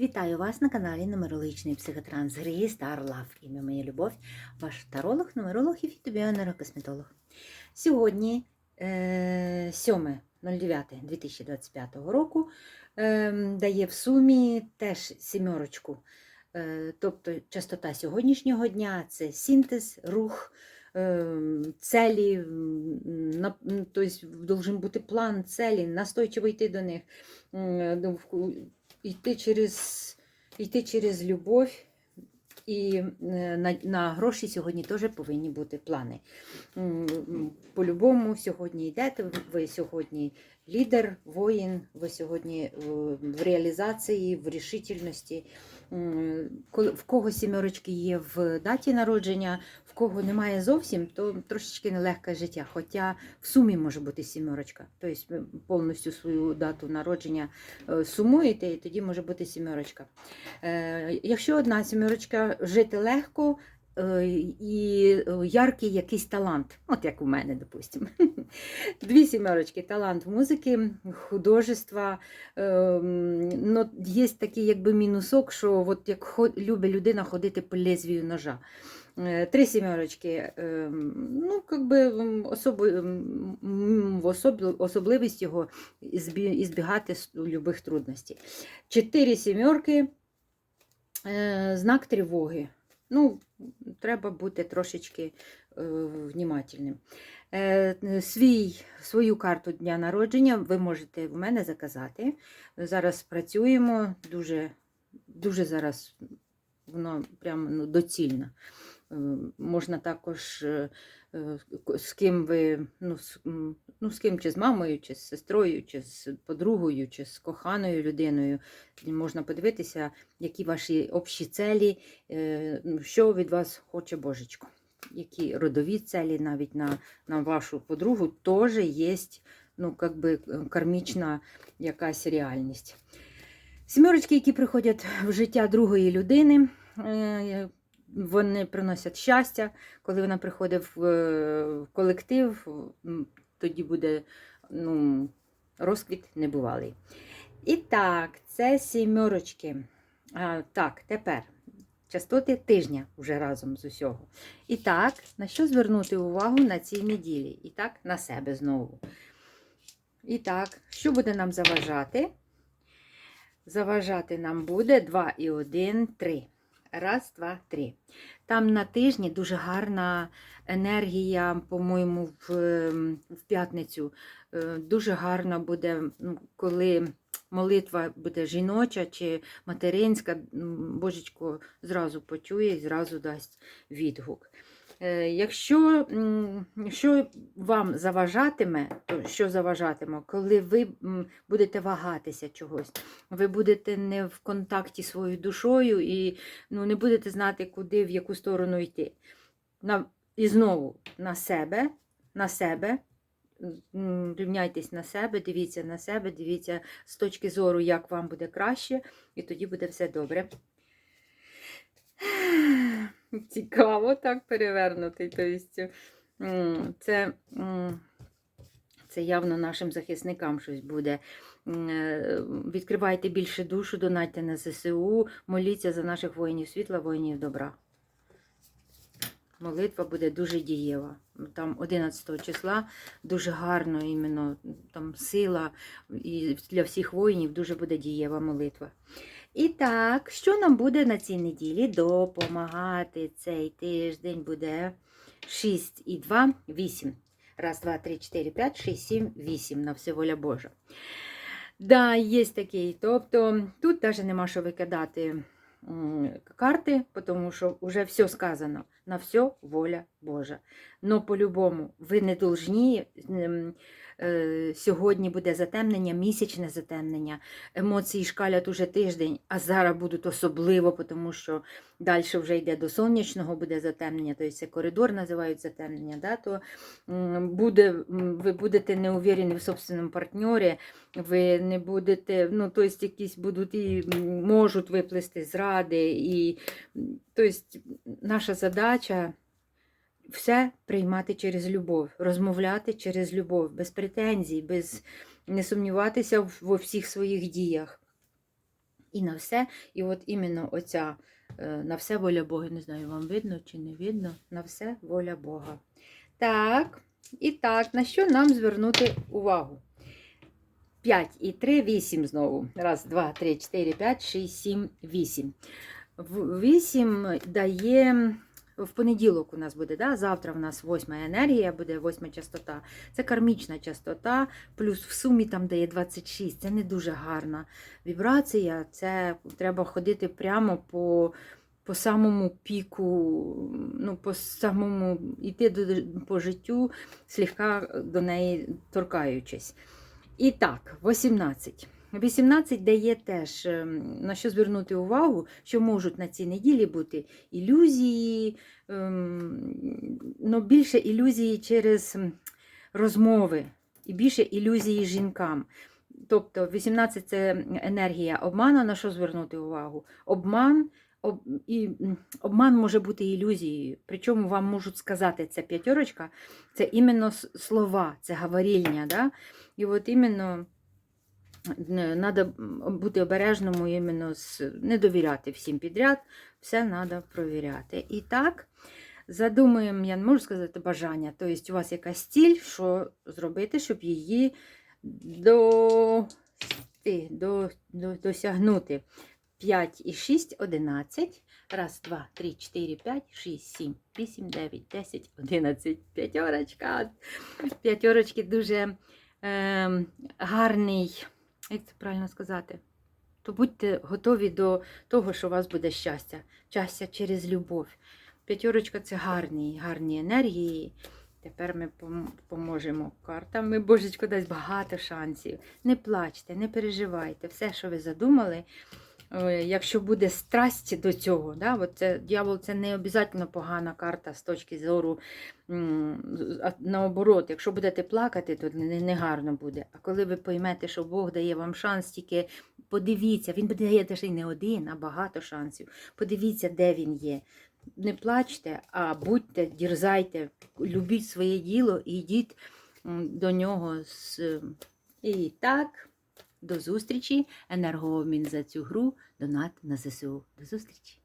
Вітаю вас на каналі Нумерологічний психотранс гри Star Love. Ім'я моя любов, ваш таролог, нумеролог і фітобіонейрокосметолог. Сьогодні е, 7.09.2025 року е, дає в сумі теж сімерочку. Е, тобто частота сьогоднішнього дня це синтез, рух, е, целі, тобто должен бути план, целі, настойчиво йти до них. Йти через, йти через любов. І е, на, на гроші сьогодні теж повинні бути плани. По-любому, сьогодні йдете, ви сьогодні лідер, воїн, ви сьогодні е, в реалізації, в рішительності. В кого сімерочки є в даті народження, в кого немає зовсім, то трошечки нелегке життя. Хоча в сумі може бути сімерочка. Тобто повністю свою дату народження е, сумуєте, і тоді може бути сімерочка. Е, Якщо одна сімерочка жити легко і е, яркий якийсь талант, от як у мене, допустимо. Дві сімерочки, талант музики, художества. е, Ну, є такий якби мінусок, що от як любить людина ходити по лезвію ножа. Е, Три сімерочки. е, Ну, как би особи, м, м, в особ- особливість його ізбі- ізбігати з любих трудностей. Чотири сімерки. Е, Знак тривоги. Ну, треба бути трошечки е, внімательним. Е, свій, свою карту дня народження ви можете в мене заказати. Зараз працюємо дуже, дуже зараз воно прямо ну, доцільно. Е, Можна також з ким ви, ну, ну, з ким, чи з мамою, чи з сестрою, чи з подругою, чи з коханою людиною. Можна подивитися, які ваші общі целі, е, ну, що від вас хоче Божечко. Які родові целі навіть на, на вашу подругу теж є ну, как би, кармічна якась реальність. Сімерочки, які приходять в життя другої людини, е, вони приносять щастя. Коли вона приходить в е, колектив, тоді буде ну, розквіт небувалий. І так, це сімерочки. А, так, тепер частоти тижня вже разом з усього. І так, на що звернути увагу на цій неділі? І так, на себе знову. І так, що буде нам заважати? Заважати нам буде 2 і 1, 3. Раз, два, три. Там на тижні дуже гарна енергія, по-моєму, в, ем, в п'ятницю. Е, Дуже гарна буде, ну, коли молитва буде жіноча чи материнська, Божечко зразу почує і зразу дасть відгук. Е, Якщо що вам заважатиме, то що заважатиме, коли ви будете вагатися чогось, ви будете не в контакті зі своєю душою і ну, не будете знати, куди, в яку сторону йти. На, і знову на себе, на себе. Рівняйтесь на себе, дивіться на себе, дивіться з точки зору, як вам буде краще, і тоді буде все добре. Цікаво так перевернути. Тобто, це, це явно нашим захисникам щось буде. Е, Відкривайте більше душу, донайте на ЗСУ, моліться за наших воїнів світла, воїнів добра. Молитва буде дуже дієва. Там 11 числа дуже гарно іменно там сила і для всіх воїнів дуже буде дієва молитва. І так, що нам буде на цій неділі допомагати? Цей тиждень буде 6 і 2, 8. Раз, два, три, чотири, п'ять, шість, сім, вісім. На все воля Божа. Да, є такий. Тобто тут навіть нема що викидати карти, тому що вже все сказано. На все воля Божа. Но по-любому ви не должні. е, Сьогодні буде затемнення, місячне затемнення. Емоції шкалять уже тиждень, а зараз будуть особливо, тому що далі вже йде до сонячного, буде затемнення, тобто це коридор називають затемнення. Да? То буде, ви будете не уверені в собственному партнері, ви не будете, ну, тобто якісь будуть і можуть виплисти зради. І, тобто наша задача все приймати через любов, розмовляти через любов, без претензій, без не сумніватися во всіх своїх діях. і на все. І от іменно оця е, на все воля Бога. Не знаю, вам видно чи не видно. На все воля Бога. Так, і так, на що нам звернути увагу? 5 і 3, 8 знову. Раз, два, три, 4, 5, 6, 7, 8. 8 дає. В понеділок у нас буде, да? завтра в нас восьма енергія, буде восьма частота. Це кармічна частота, плюс в сумі там дає 26. Це не дуже гарна вібрація. Це треба ходити прямо по, по самому піку, ну, по самому йти до, по життю, слегка до неї торкаючись. І так, 18. 18 дає теж ем, на що звернути увагу, що можуть на цій неділі бути ілюзії, ну, більше ілюзії через розмови і більше ілюзії жінкам. Тобто 18 це енергія обману, на що звернути увагу? Обман, об, і, обман може бути ілюзією. Причому вам можуть сказати, це п'ятерочка, це іменно слова, це говорільня. Да? І от іменно треба бути обережному, іменно з, не довіряти всім підряд, все треба провіряти. І так, задумуємо, я не можу сказати бажання, тобто у вас якась ціль, що зробити, щоб її до, до, до, досягнути. 5 і 6, 11. Раз, два, три, чотири, п'ять, шість, сім, вісім, дев'ять, десять, одинадцять. П'ятерочка. П'ятерочки дуже е, гарний, як це правильно сказати? То будьте готові до того, що у вас буде щастя. Щастя через любов. П'ятерочка це гарні, гарні енергії. Тепер ми поможемо картами. Божечко, дасть багато шансів. Не плачте, не переживайте. Все, що ви задумали, якщо буде страсть до цього, да, от це, дьявол це не обов'язково погана карта з точки зору наоборот, якщо будете плакати, то не, не буде. А коли ви поймете, що Бог дає вам шанс, тільки подивіться, він дає і не один, а багато шансів. Подивіться, де він є. Не плачте, а будьте, дірзайте, любіть своє діло і йдіть до нього з. І так, до зустрічі. Енергообмін за цю гру. Донат на ЗСУ. До зустрічі!